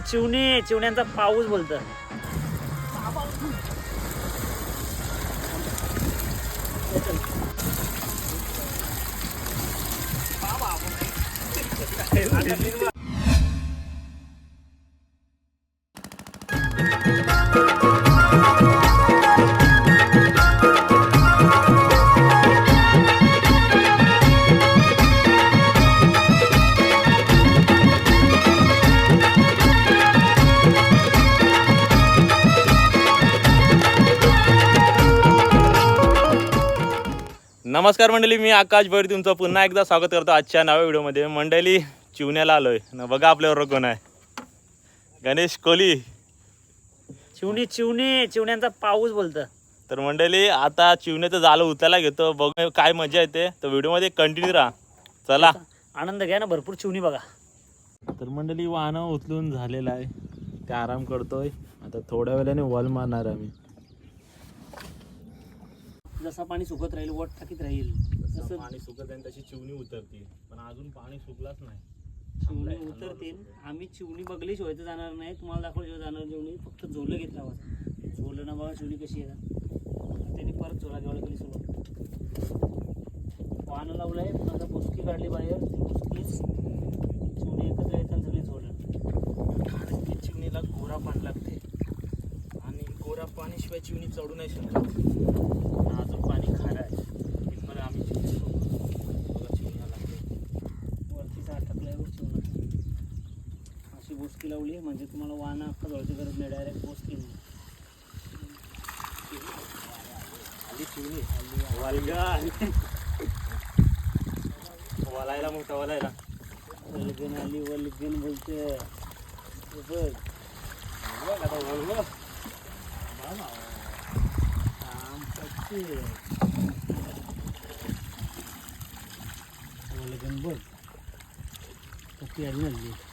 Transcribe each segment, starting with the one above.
चिवणे चिवण्यांचा पाऊस बोलत नमस्कार मंडळी मी आकाश भैर तुमचं पुन्हा एकदा स्वागत करतो आजच्या नव्या व्हिडिओमध्ये. मंडळी चिवण्याला आलोय. न बघा आपल्यावर कोण आहे. गणेश कोहली चिवणी चिवणे चिवण्यांचा पाऊस बोलत. तर मंडळी आता चिवण्याचं जालं उचलायला घेतो. बघ काय मजा येते. तर व्हिडिओमध्ये कंटिन्यू राहा. चला. आनंद घ्या ना भरपूर चिवणी बघा. तर मंडळी वाहनं उचलून झालेलं आहे. ते आराम करतोय. आता थोड्या वेळाने वॉल मारणार आम्ही. जसा पाणी सुकत राहील वट टाकीत राहील. तसं पाणी सुकत आहे तशी चिवणी उतरते पण अजून पाणी सुकलाच नाही. चिवणी उतरतील. आम्ही चिवणी बघली शिवाय तर जाणार नाही. तुम्हाला दाखवल्याशिवाय जाणार चिवणी. फक्त झोलं घेत राहा झोलं ना बघा चिवणी कशी आहे. ना त्यांनी परत झोला घ्यायला केली सुरुवात वाहनं लावलंय पुन्हा आता बुसकी काढली बाहेर. बुसकीच. चिवणी एकत्र येतात सगळी झोलं. कारण की चिमणीला गोरा पाणी लागते. आणि गोरा पाणीशिवाय चिमणी चढू नाही शकत आणि अजून पाणी खारं आहे इथपर्यंत आम्ही चिमणी बघू. बघा चिमणीला लागते वरतीच अटकलाय वर चिवणं अशी बुसकी लावली म्हणजे तुम्हाला वाहनं अख्खा जवळची गरज नाही डायरेक्ट वालगा. वालायला मोठा वालायला. वलगन आली वलगन बोलते. बघ. बघ आता वळव. काम करते. वलगन बघ. कशी आली ना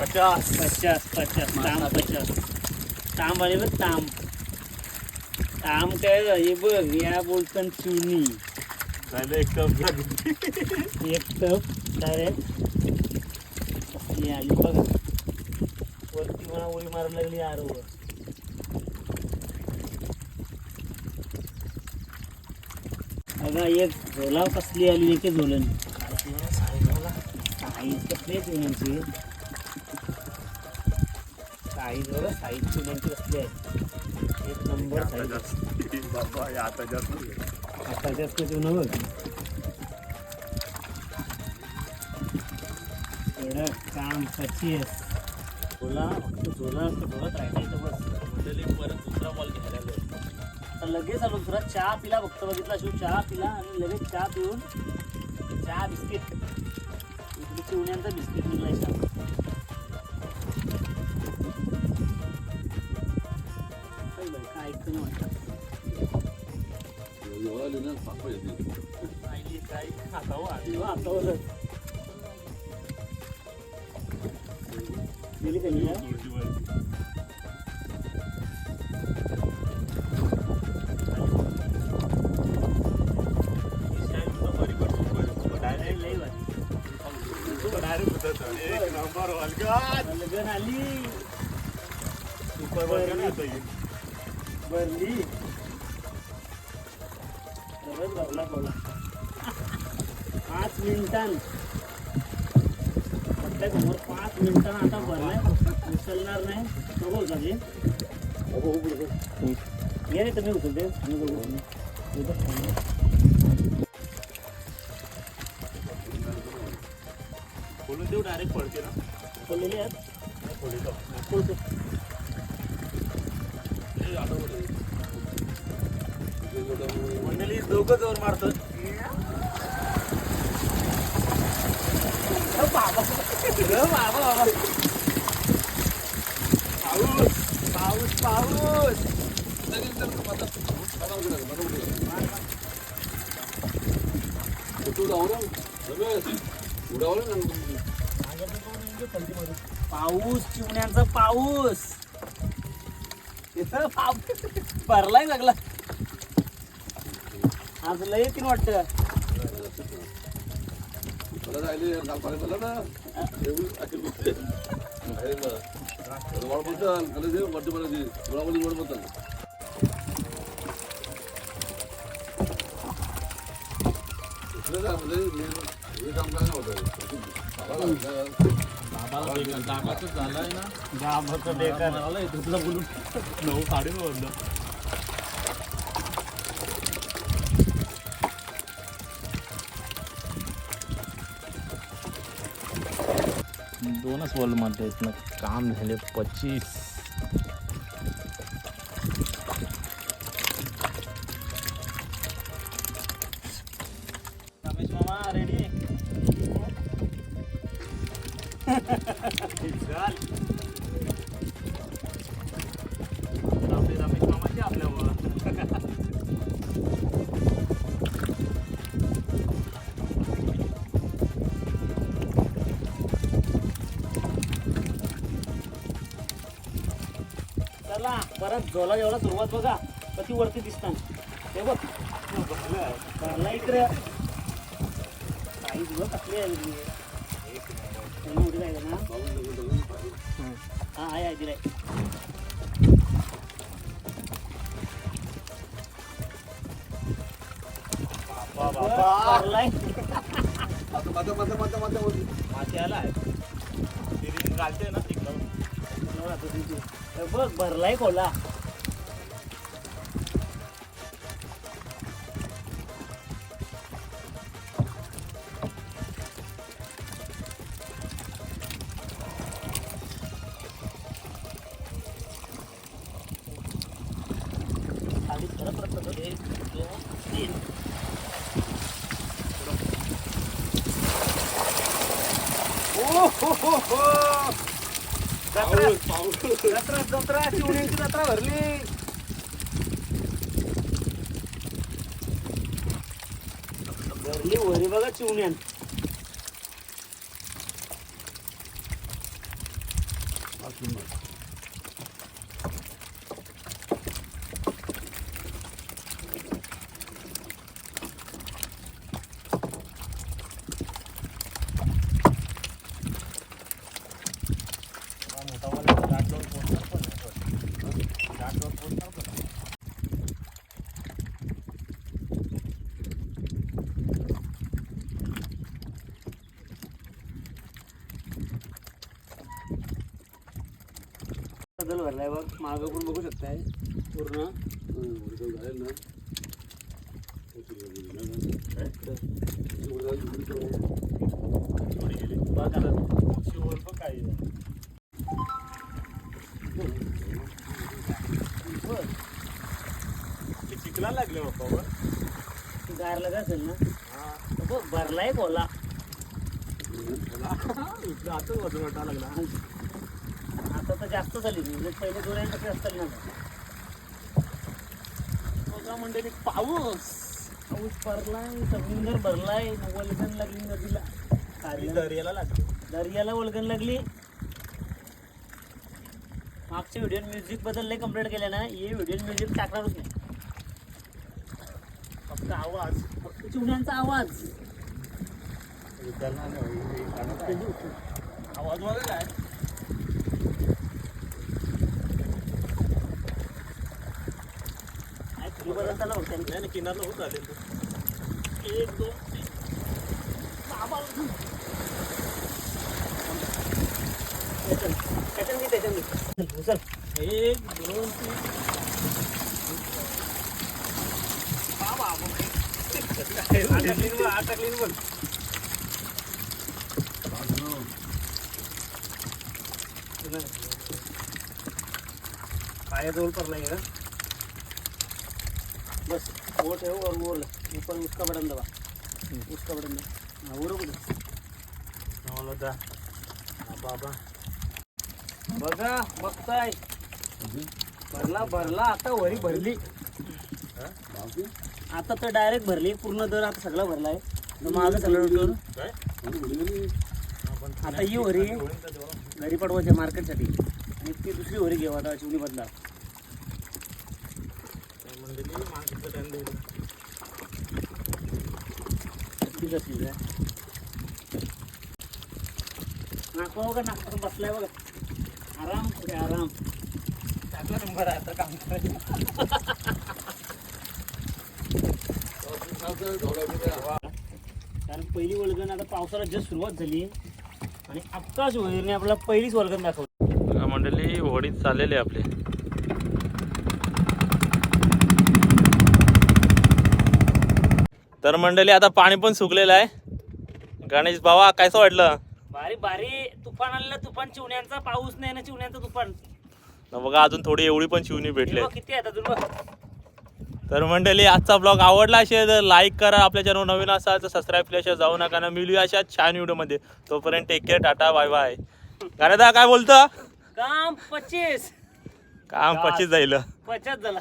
पचास पचास पचास ताम पचास ताम आले बघ ताम ताम काय हे बघ या बोलतात चुनी झालं एक कप लागली. एक टप डायरेक्ट आली बघा वरती मला उडी मारायला लागली आरोवर बघा एक झोलाव कसली आली एक झोलन साईज कसली आहे चुन्यांची साईज बघा साईज चुन्यांची कसली आहे एक नंबर साईज बाबा आता जास्त आता जास्त चुनं बघ एवढं काम पचीस झोला फक्त झोला झोलत राहायचं इथं बस मंडळी परत दुसरा बॉल घ्यायला. तर लगेच आलो दुसरा चहा पिला फक्त बघितला शिव चहा पिला आणि लगेच चहा पिऊन चहा बिस्किट इकडे चिवण्यांचा बिस्किट निघलाय चहा काय बाई, काय ऐकतं नाही वाटतं आईली काय खातावं आधी. किंवा आता बघ. गेली का नाही यार? लय- लय भारी. लगन आली भरली खरंच भरला बोला पाच मिनिटां. समोर पाच मिनिटांना आता भरलाय. उचलणार नाही. बघू झाले ये रे तुम्ही उचलते. आम्ही बघू. सोडून देऊ डायरेक्ट पडते ना. पडलेले आहेत. पडतो बाबा बाबा पाऊस पाऊस पाऊस. पाऊस चिवण्यांचा पाऊस. भरलाय सगळा. आज लय येतील वाटतं. झालंय ना गावाचं बेकार आलाय तुला बोलून नऊ साडे नऊ वाजलं दोनच बॉलमध्ये आहेत ना काम झाले पच्चीस का परत झोला एवढा सुरुवात बघा कधी वरती दिसतात ते बघ भरला इकडे काही दिवस कसले आहे ना हा आहे दिलाय बघ भरलाय कोला खाली परत परत परत. एक दोन तीन ओ हो हो हो जत्रा जत्रा जत्रा चिवण्यांची जत्रा भरली. भरली वरी बघा चिवण्यान बदल भरलाय बघ. मागं पण बघू शकताय. पूर्ण. शिवर पण काय चिकला लागले बाप्पा वर. गारला असेल ना? बघ भरलाय कोला आता तर जास्त झाली म्हणजे पहिले दोन टक्के ना पाऊस. पाऊस भरलाय समुंदर भरलाय वलगण लागली नदीला. दर्याला लागले. दर्याला वलगण लागली. मागच्या व्हिडिओ म्युझिकबद्दल लय कंप्लेंट केल्या ना. हे व्हिडिओ म्युझिक टाकणारच नाही. फक्त आवाज. फक्त चिवण्यांचा आवाज. आवाज बघा काय काय फ्री बदलताना किनारला होत आले एक दोन तीन बाबा. मी त्याच्यात चल, एक दोन तीन बाबा अटकली बघ, ना बघ. पायाजवळ आहे का बस वो ठेव और वो. ऊपर उसका बटन दबा. उसका बटन दबा. हाँ वो रोक दे हा बाबा. बघा बघताय. भरला भरला आता वरी भरली. आता तर डायरेक्ट भरली पूर्ण दर आता सगळा भरलाय. तर माझं सगळं आता ही वरी. घरी पडवायच्या मार्केटसाठी. आणि ती दुसरी वरी घेऊ आता चिवणी बदला. नाका बघा नाका बसलाय बघा. आराम पुढे आराम. टाकला नंबर आता काम करायचं. कारण पहिली वल्गन आता पावसाला जस्ट सुरुवात झाली. आणि आकाश वगैरे आपल्याला पहिलीच वल्गन दाखवली. मंडळी होडीत चाललेले आपले. तर मंडळी आता पाणी पण सुकलेलं आहे. गणेश बाबा कायचं वाटलं? भारी भारी तुफान आलेलं तुफान चिवण्यांचा पाऊस नाही ना चिवण्यांचा तुफान. बघा अजून थोडी एवढी पण शिवणी भेटले किती आहेत अजून बघ. तर मंडळी आजचा ब्लॉग आवडला असेल तर लाईक करा. आपल्या चॅनल नवीन असाल तर सबस्क्राईब केल्याशिवाय जाऊ नका. ना मिळूया अशा छान व्हिडिओमध्ये तोपर्यंत take care tata bye bye गाण्यादा काय बोलतं? काम पच्चीस. काम पच्चीस जाईल. पचास झाला.